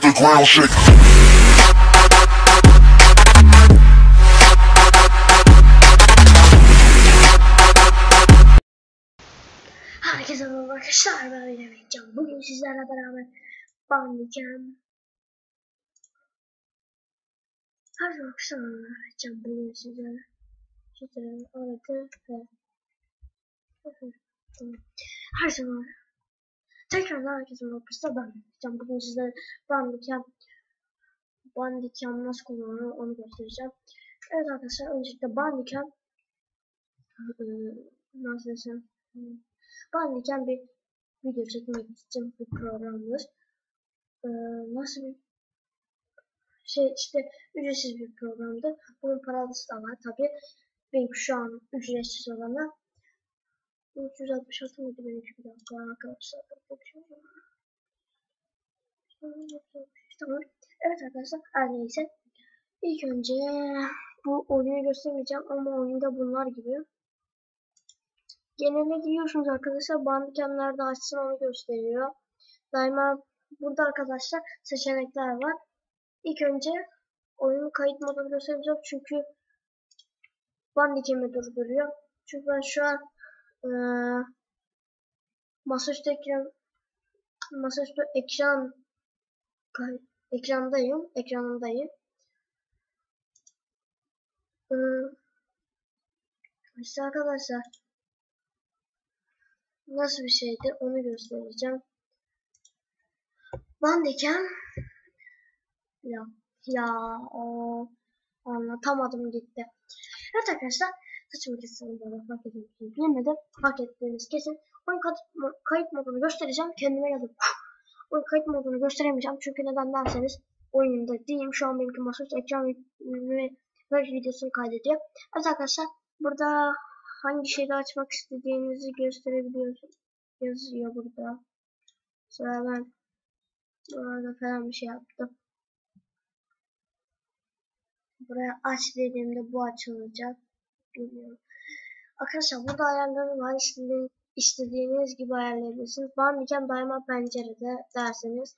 the ground shake. Herkese merhaba arkadaşlar ben Öyle Mehcan. Bugün sizlerle beraber banlayacağım. Her zaman arkadaşlar Mehcan bugün sizlerle sizlerle aradı ve her zaman tekrardan herkese merhaba ben Mehcan. Bugün sizlerle banlayacağım. Bandicam nasıl kullanılır onu göstereceğim. Evet arkadaşlar öncelikle Bandicam nasıl desem Bandicam bir video çekmek için bir programdır. Nasıl bir şey işte ücretsiz bir programdı. Bunun paralısı da var tabi. Benim şu an ücretsiz olanı 366 mıydı benimki bir dakika arkadaşlar. Tamam. Evet arkadaşlar her neyse. İlk önce bu oyunu göstermeyeceğim ama oyunda bunlar gibi. Geneline giriyorsunuz arkadaşlar. Bandicam nerede açsın onu gösteriyor. Daima burada arkadaşlar seçenekler var. İlk önce oyunun kayıt modunu göstereceğim çünkü Bandicam'i durduruyor. Çünkü ben şu an ee, masaüstü ekran masaüstü ekran ekrandayım. Ekranındayım. Ee, işte arkadaşlar nasıl bir şeydi onu göstereceğim. Bandicam ya ya o anlatamadım gitti. Evet arkadaşlar saçımı kesin böyle fark ettiğinizi bilemedim. Fark ettiğiniz kesin. Oyun kayıt, kayıt modunu göstereceğim. Kendime yazıp oyun kayıt modunu gösteremeyeceğim. Çünkü neden derseniz oyunumda değilim. Şu an benimki masaüstü ekran ve web videosunu kaydediyor. Evet arkadaşlar burada hangi şeyde açmak istediğinizi gösterebiliyorsunuz. Yazıyor burada. Sonra ben burada falan bir şey yaptım. Buraya aç dediğimde bu açılacak. Bilmiyorum. Arkadaşlar burada ayarları var. İstediğiniz, istediğiniz gibi ayarlayabilirsiniz. Bandicam daima pencerede derseniz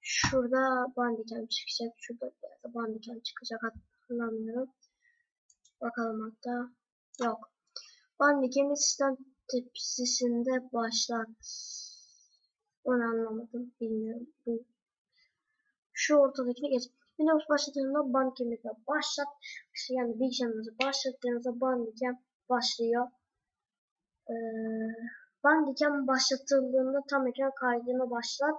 şurada bandicam çıkacak. Şurada da bandicam çıkacak hatırlamıyorum. Bakalım hatta. Yok. Bandicam'i sistem tepsisinde başlat. Onu anlamadım. Bilmiyorum. Bu. Şu ortadakini geç. Windows başladığında Bandicam'i de başlat. İşte yani bilgisayarınızı başlattığınızda Bandicam başlıyor. Ee, Bandicam başlatıldığında tam ekran kaydını başlat.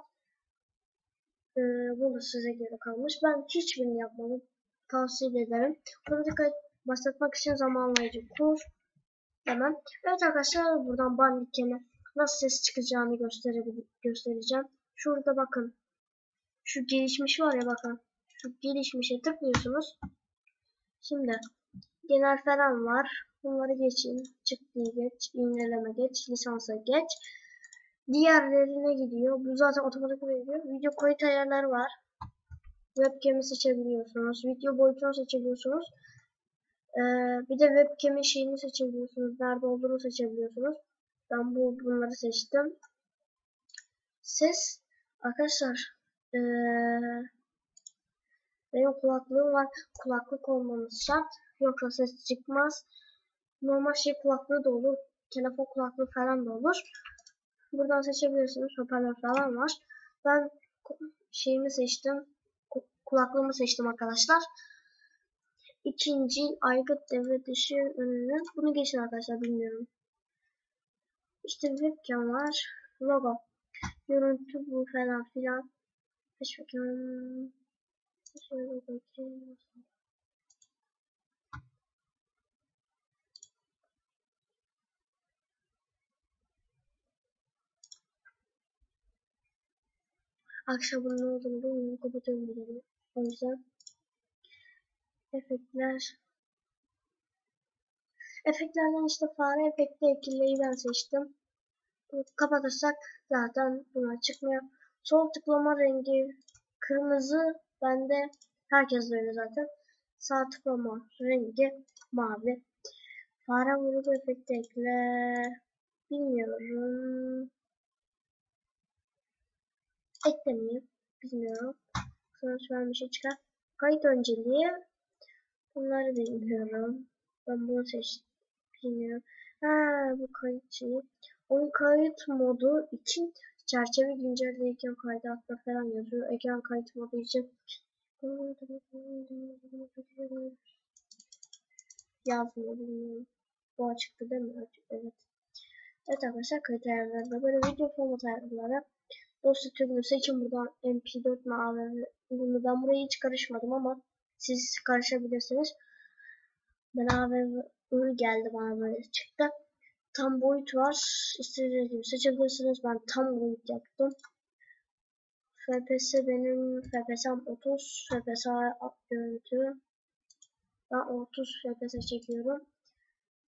Ee, bu da size göre kalmış. Ben hiçbirini yapmadım. Tavsiye ederim. Burada kayıt başlatmak için zamanlayıcı kur. Hemen. Evet arkadaşlar buradan Bandicam'e nasıl ses çıkacağını göstereceğim. Şurada bakın. Şu gelişmiş var ya bakın. Gelişmişe tıklıyorsunuz. Şimdi genel falan var. Bunları geçin. Çıktığı geç. İğneleme geç. Lisansa geç. Diğerlerine gidiyor. Bu zaten otomatik veriyor. Video kayıt ayarları var. Webcam'i seçebiliyorsunuz. Video boyutunu seçebiliyorsunuz. Ee, bir de webcam'in şeyini seçebiliyorsunuz. Nerede olduğunu seçebiliyorsunuz. Ben bu bunları seçtim. Ses arkadaşlar ee, benim kulaklığım var. Kulaklık olmamız şart. Yoksa ses çıkmaz. Normal şey kulaklığı da olur. Telefon kulaklığı falan da olur. Buradan seçebilirsiniz. Hoparlör falan var. Ben şeyimi seçtim. Kulaklığımı seçtim arkadaşlar. İkinci aygıt devre dışı önünü. Bunu geçin arkadaşlar bilmiyorum. İşte webcam var. Logo. Görüntü bu falan filan. Hiç bakalım. Şöyle bakayım. Akşam bunun ne olduğunu bilmiyorum. Kapatıyorum videoyu. O yüzden efektler efektlerden işte fare efekti ekleyi ben seçtim. Kapatırsak zaten bunlar çıkmıyor. Sol tıklama rengi kırmızı bende herkes öyle zaten. Sağ tıklama rengi mavi. Fare vurucu efekti ekle. Bilmiyorum. eklemeyeyim. Bilmiyorum. Sonra bir şey çıkar. Kayıt önceliği. Bunları bilmiyorum. Ben bunu seçtim. Bilmiyorum. Ha bu kayıt şeyi. Onun kayıt modu için çerçeve güncelleyken kaydı atla falan yazıyor. Ekran kayıt modu için yazmıyor bilmiyorum. Bu açıktı değil mi? Evet. Evet arkadaşlar kayıt ayarlarında böyle video format ayarları dosya türünü seçin buradan mp4 mi AVV bunu ben buraya hiç karışmadım ama siz karışabilirsiniz. Ben AVV geldi bana böyle çıktı. Tam boyut var. İstediğiniz gibi seçebilirsiniz. Ben tam boyut yaptım. FPS benim FPS'm 30 FPS görüntü. Ben 30 FPS çekiyorum.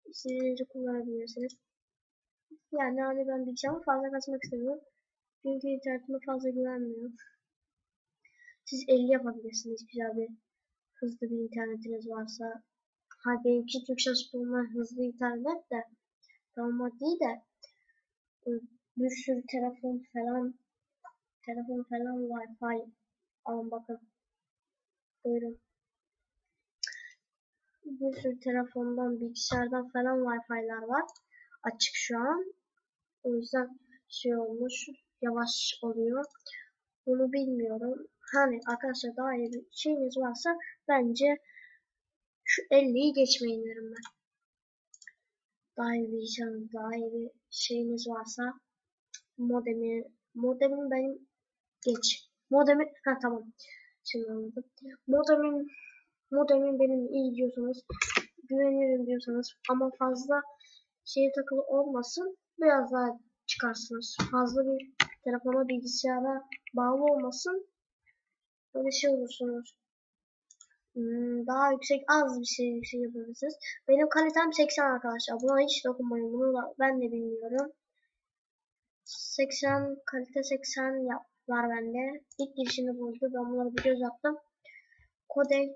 İstediğinizi kullanabilirsiniz. Yani hani ben bilgisayarımı fazla kasmak istemiyorum. Çünkü internetime fazla güvenmiyorum. Siz 50 yapabilirsiniz güzel bir hızlı bir internetiniz varsa. Ha benimki Türkçe Spor'un hızlı internet de tamam değil de bir sürü telefon falan telefon falan wifi alın bakın. Buyurun. Bir sürü telefondan bilgisayardan falan wifi'lar var. Açık şu an. O yüzden şey olmuş yavaş oluyor. Bunu bilmiyorum. Hani arkadaşlar daha iyi bir şeyiniz varsa bence şu 50'yi geçmeyin derim ben daha iyi işiniz, daha iyi bir şeyiniz varsa modemi modemin ben geç. Modemi ha tamam. Şimdi anladım. Modemin modemin benim iyi diyorsanız güvenirim diyorsanız ama fazla şeye takılı olmasın biraz daha çıkarsınız. Fazla bir telefona bilgisayara bağlı olmasın böyle şey olursunuz Hmm, daha yüksek az bir şey, bir şey yapabilirsiniz. Benim kalitem 80 arkadaşlar. Buna hiç dokunmayın. Bunu da ben de bilmiyorum. 80 kalite 80 yap, var bende. İlk girişini buldu. Ben bunlara bir göz attım. Kodek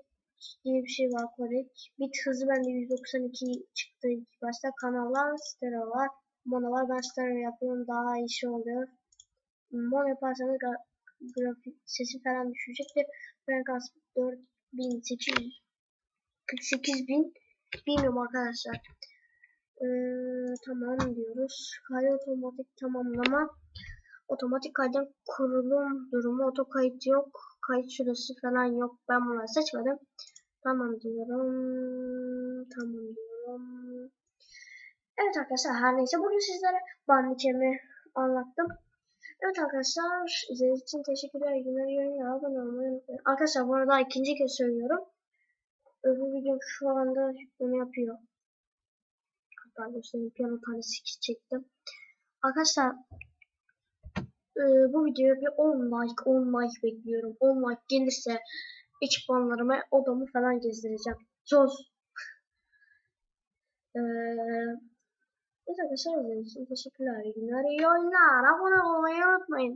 diye bir şey var kodek. Bit hızı bende 192 çıktı ilk başta. Kanallar stereo var. Mono var. Ben stereo yapıyorum. Daha iyi şey oluyor. Mono yaparsanız grafik sesi falan düşecektir. Frekans 4 1848 bin bilmiyorum arkadaşlar. Ee, tamam diyoruz. Kayıt otomatik tamamlama. Otomatik kaydı kurulum durumu oto kayıt yok. Kayıt süresi falan yok. Ben bunları seçmedim. Tamam diyorum. Tamam diyorum. Evet arkadaşlar her neyse bugün sizlere bandikemi anlattım. Evet arkadaşlar izlediğiniz için teşekkürler. Günler. Yorumlara abone olmayı unutmayın. Arkadaşlar bu arada ikinci kez söylüyorum. Öbür videom şu anda yükleme yapıyor. Hatta göstereyim piyano tanesi çektim. Arkadaşlar e, bu videoya bir 10 like 10 like bekliyorum. 10 like gelirse ekipmanlarımı odamı falan gezdireceğim. Söz. Eee Evet arkadaşlar izlediğiniz için teşekkürler. İyi günler, iyi oyunlar. Abone olmayı unutmayın.